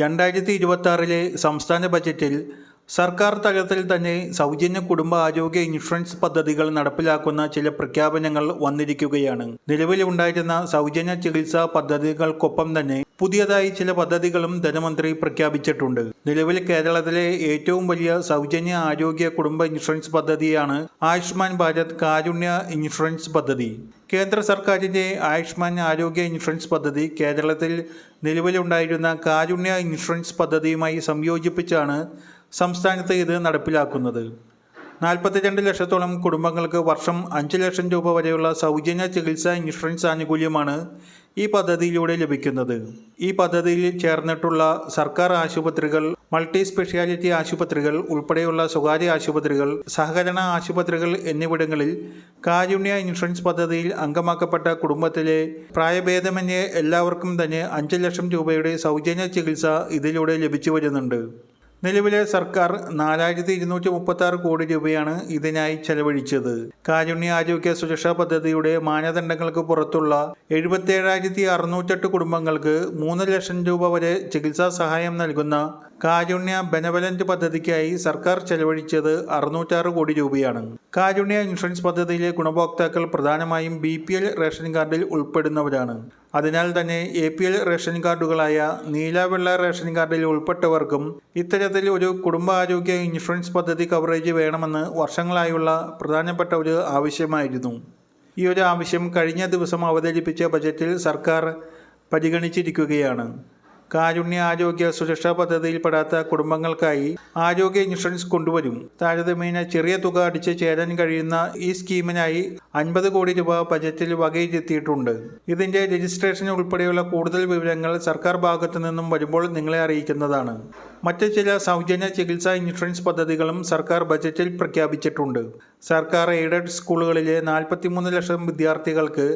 രണ്ടായിരത്തി ഇരുപത്തി സംസ്ഥാന ബജറ്റിൽ സർക്കാർ തലത്തിൽ തന്നെ സൗജന്യ കുടുംബ ആരോഗ്യ ഇൻഷുറൻസ് പദ്ധതികൾ നടപ്പിലാക്കുന്ന ചില പ്രഖ്യാപനങ്ങൾ വന്നിരിക്കുകയാണ്. നിലവിലുണ്ടായിരുന്ന സൗജന്യ ചികിത്സാ പദ്ധതികൾക്കൊപ്പം തന്നെ പുതിയതായി ചില പദ്ധതികളും ധനമന്ത്രി പ്രഖ്യാപിച്ചിട്ടുണ്ട്. നിലവിൽ കേരളത്തിലെ ഏറ്റവും വലിയ സൗജന്യ ആരോഗ്യ കുടുംബ ഇൻഷുറൻസ് പദ്ധതിയാണ് ആയുഷ്മാൻ ഭാരത് കാരുണ്യ ഇൻഷുറൻസ് പദ്ധതി. കേന്ദ്ര സർക്കാരിന്റെ ആയുഷ്മാൻ ആരോഗ്യ ഇൻഷുറൻസ് പദ്ധതി കേരളത്തിൽ നിലവിലുണ്ടായിരുന്ന കാരുണ്യ ഇൻഷുറൻസ് പദ്ധതിയുമായി സംയോജിപ്പിച്ചാണ് സംസ്ഥാനത്ത് ഇത് നടപ്പിലാക്കുന്നത്. നാൽപ്പത്തിരണ്ട് ലക്ഷത്തോളം കുടുംബങ്ങൾക്ക് വർഷം അഞ്ച് ലക്ഷം രൂപ വരെയുള്ള സൗജന്യ ചികിത്സാ ഇൻഷുറൻസ് ആനുകൂല്യമാണ് ഈ പദ്ധതിയിലൂടെ ലഭിക്കുന്നത്. ഈ പദ്ധതിയിൽ ചേർന്നിട്ടുള്ള സർക്കാർ ആശുപത്രികൾ മൾട്ടി സ്പെഷ്യാലിറ്റി ആശുപത്രികൾ ഉൾപ്പെടെയുള്ള സ്വകാര്യ ആശുപത്രികൾ സഹകരണ ആശുപത്രികൾ എന്നിവിടങ്ങളിൽ കാരുണ്യ ഇൻഷുറൻസ് പദ്ധതിയിൽ അംഗമാക്കപ്പെട്ട കുടുംബത്തിലെ പ്രായഭേദമന്യേ എല്ലാവർക്കും തന്നെ അഞ്ച് ലക്ഷം രൂപയുടെ സൗജന്യ ചികിത്സ ഇതിലൂടെ ലഭിച്ചു വരുന്നുണ്ട്. നിലവിലെ സർക്കാർ നാലായിരത്തി ഇരുന്നൂറ്റി മുപ്പത്തി ആറ് കോടി രൂപയാണ് ഇതിനായി ചെലവഴിച്ചത്. കാരുണ്യ ആരോഗ്യ സുരക്ഷാ പദ്ധതിയുടെ മാനദണ്ഡങ്ങൾക്ക് പുറത്തുള്ള എഴുപത്തിയേഴായിരത്തി അറുന്നൂറ്റെട്ട് കുടുംബങ്ങൾക്ക് മൂന്ന് ലക്ഷം രൂപ വരെ ചികിത്സാ സഹായം നൽകുന്ന കാരുണ്യ ബെനവലന്റ് പദ്ധതിക്കായി സർക്കാർ ചെലവഴിച്ചത് അറുന്നൂറ്റാറ് കോടി രൂപയാണ്. കാരുണ്യ ഇൻഷുറൻസ് പദ്ധതിയിലെ ഗുണഭോക്താക്കൾ പ്രധാനമായും ബി റേഷൻ കാർഡിൽ ഉൾപ്പെടുന്നവരാണ്. അതിനാൽ തന്നെ എ പി എൽ റേഷൻ കാർഡുകളായ നീലവെള്ള റേഷൻ കാർഡിൽ ഉൾപ്പെട്ടവർക്കും ഇത്തരത്തിൽ ഒരു കുടുംബാരോഗ്യ ഇൻഷുറൻസ് പദ്ധതി കവറേജ് വേണമെന്ന് വർഷങ്ങളായുള്ള പ്രധാനപ്പെട്ട ഒരു ആവശ്യമായിരുന്നു. ഈ ഒരു ആവശ്യം കഴിഞ്ഞ ദിവസം അവതരിപ്പിച്ച ബജറ്റിൽ സർക്കാർ പരിഗണിച്ചിരിക്കുകയാണ്. കാരുണ്യ ആരോഗ്യ സുരക്ഷാ പദ്ധതിയിൽപ്പെടാത്ത കുടുംബങ്ങൾക്കായി ആരോഗ്യ ഇൻഷുറൻസ് കൊണ്ടുവരും. താരതമ്യേന ചെറിയ തുക അടിച്ച് ചേരാൻ കഴിയുന്ന ഈ സ്കീമിനായി അൻപത് കോടി രൂപ ബജറ്റിൽ വകയിരുത്തിയിട്ടുണ്ട്. ഇതിന്റെ രജിസ്ട്രേഷൻ ഉൾപ്പെടെയുള്ള കൂടുതൽ വിവരങ്ങൾ സർക്കാർ ഭാഗത്തു നിന്നും വരുമ്പോൾ നിങ്ങളെ അറിയിക്കുന്നതാണ്. മറ്റ് ചില സൗജന്യ ചികിത്സാ ഇൻഷുറൻസ് പദ്ധതികളും സർക്കാർ ബജറ്റിൽ പ്രഖ്യാപിച്ചിട്ടുണ്ട്. സർക്കാർ എയ്ഡഡ് സ്കൂളുകളിലെ നാൽപ്പത്തിമൂന്ന് ലക്ഷം വിദ്യാർത്ഥികൾക്ക്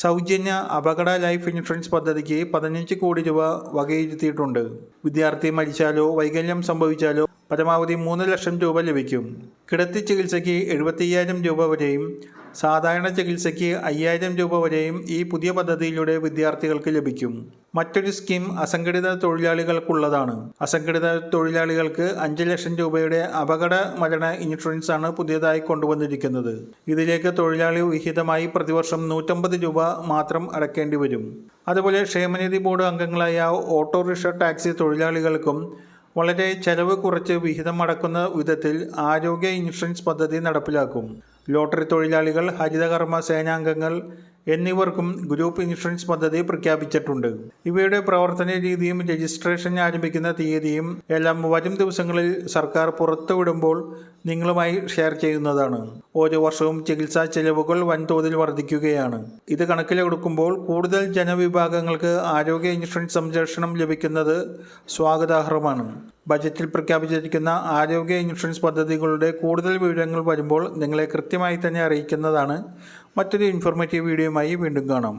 സൗജന്യ അപകട ലൈഫ് ഇൻഷുറൻസ് പദ്ധതിക്ക് പതിനഞ്ച് കോടി രൂപ വകയിരുത്തിയിട്ടുണ്ട്. വിദ്യാർത്ഥി മരിച്ചാലോ വൈകല്യം സംഭവിച്ചാലോ പരമാവധി മൂന്ന് ലക്ഷം രൂപ ലഭിക്കും. കിടത്തി ചികിത്സയ്ക്ക് എഴുപത്തയ്യായിരം രൂപ വരെയും സാധാരണ ചികിത്സയ്ക്ക് അയ്യായിരം രൂപ വരെയും ഈ പുതിയ പദ്ധതിയിലൂടെ വിദ്യാർത്ഥികൾക്ക് ലഭിക്കും. മറ്റൊരു സ്കീം അസംഘടിത തൊഴിലാളികൾക്കുള്ളതാണ്. അസംഘടിത തൊഴിലാളികൾക്ക് അഞ്ച് ലക്ഷം രൂപയുടെ അപകട മരണ ഇൻഷുറൻസ് ആണ് പുതിയതായി കൊണ്ടുവന്നിരിക്കുന്നത്. ഇതിലേക്ക് തൊഴിലാളി വിഹിതമായി പ്രതിവർഷം നൂറ്റമ്പത് രൂപ മാത്രം അടയ്ക്കേണ്ടി വരും. അതുപോലെ ക്ഷേമനിധി ബോർഡ് അംഗങ്ങളായ ഓട്ടോറിക്ഷ ടാക്സി തൊഴിലാളികൾക്കും വളരെ ചെലവ് കുറച്ച് വിഹിതം അടക്കുന്ന വിധത്തിൽ ആരോഗ്യ ഇൻഷുറൻസ് പദ്ധതി നടപ്പിലാക്കും. ലോട്ടറി തൊഴിലാളികൾ ഹരിതകർമ്മ സേനാംഗങ്ങൾ എന്നിവർക്കും ഗ്രൂപ്പ് ഇൻഷുറൻസ് പദ്ധതി പ്രഖ്യാപിച്ചിട്ടുണ്ട്. ഇവയുടെ പ്രവർത്തന രീതിയും രജിസ്ട്രേഷൻ ആരംഭിക്കുന്ന തീയതിയും എല്ലാം വരും ദിവസങ്ങളിൽ സർക്കാർ പുറത്തുവിടുമ്പോൾ നിങ്ങളുമായി ഷെയർ ചെയ്യുന്നതാണ്. ഓരോ വർഷവും ചികിത്സാ ചെലവുകൾ വൻതോതിൽ വർദ്ധിക്കുകയാണ്. ഇത് കണക്കിലെടുക്കുമ്പോൾ കൂടുതൽ ജനവിഭാഗങ്ങൾക്ക് ആരോഗ്യ ഇൻഷുറൻസ് സംരക്ഷണം ലഭിക്കുന്നത് സ്വാഗതാർഹമാണ്. ബജറ്റിൽ പ്രഖ്യാപിച്ചിരിക്കുന്ന ആരോഗ്യ ഇൻഷുറൻസ് പദ്ധതികളുടെ കൂടുതൽ വിവരങ്ങൾ വരുമ്പോൾ നിങ്ങളെ കൃത്യമായി തന്നെ അറിയിക്കുന്നതാണ്. മറ്റൊരു ഇൻഫോർമേറ്റീവ് വീഡിയോയുമായി വീണ്ടും കാണാം.